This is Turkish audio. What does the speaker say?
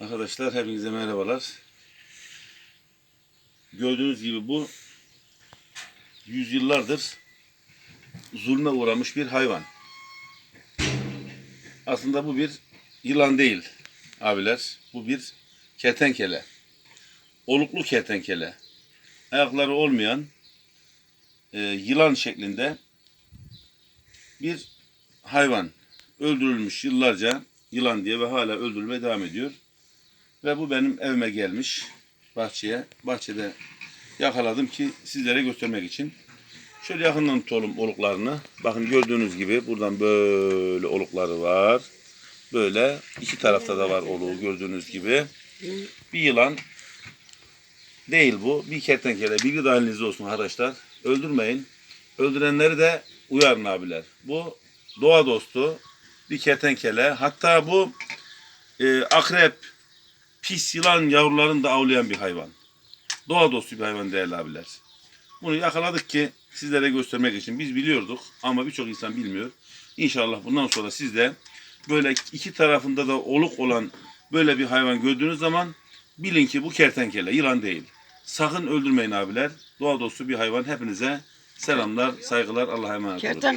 Arkadaşlar hepinize merhabalar. Gördüğünüz gibi bu yüzyıllardır zulme uğramış bir hayvan. Aslında bu bir yılan değil abiler. Bu bir kertenkele. Oluklu kertenkele. Ayakları olmayan e, yılan şeklinde bir hayvan. Öldürülmüş yıllarca yılan diye ve hala öldürülmeye devam ediyor. Ve bu benim evime gelmiş bahçeye. Bahçede yakaladım ki sizlere göstermek için. Şöyle yakından tutalım oluklarını. Bakın gördüğünüz gibi buradan böyle olukları var. Böyle iki tarafta da var oluğu gördüğünüz gibi. Bir yılan değil bu. Bir kertenkele. Bilgi dahilinizde olsun arkadaşlar. Öldürmeyin. Öldürenleri de uyarın abiler. Bu doğa dostu bir kertenkele. Hatta bu e, akrep, pis yılan yavrularını da avlayan bir hayvan. Doğa dostu bir hayvan değerli abiler. Bunu yakaladık ki sizlere göstermek için. Biz biliyorduk ama birçok insan bilmiyor. İnşallah bundan sonra siz de böyle iki tarafında da oluk olan böyle bir hayvan gördüğünüz zaman bilin ki bu kertenkele, yılan değil. Sakın öldürmeyin abiler. Doğa dostu bir hayvan. Hepinize selamlar, saygılar. Allah'a emanet olun.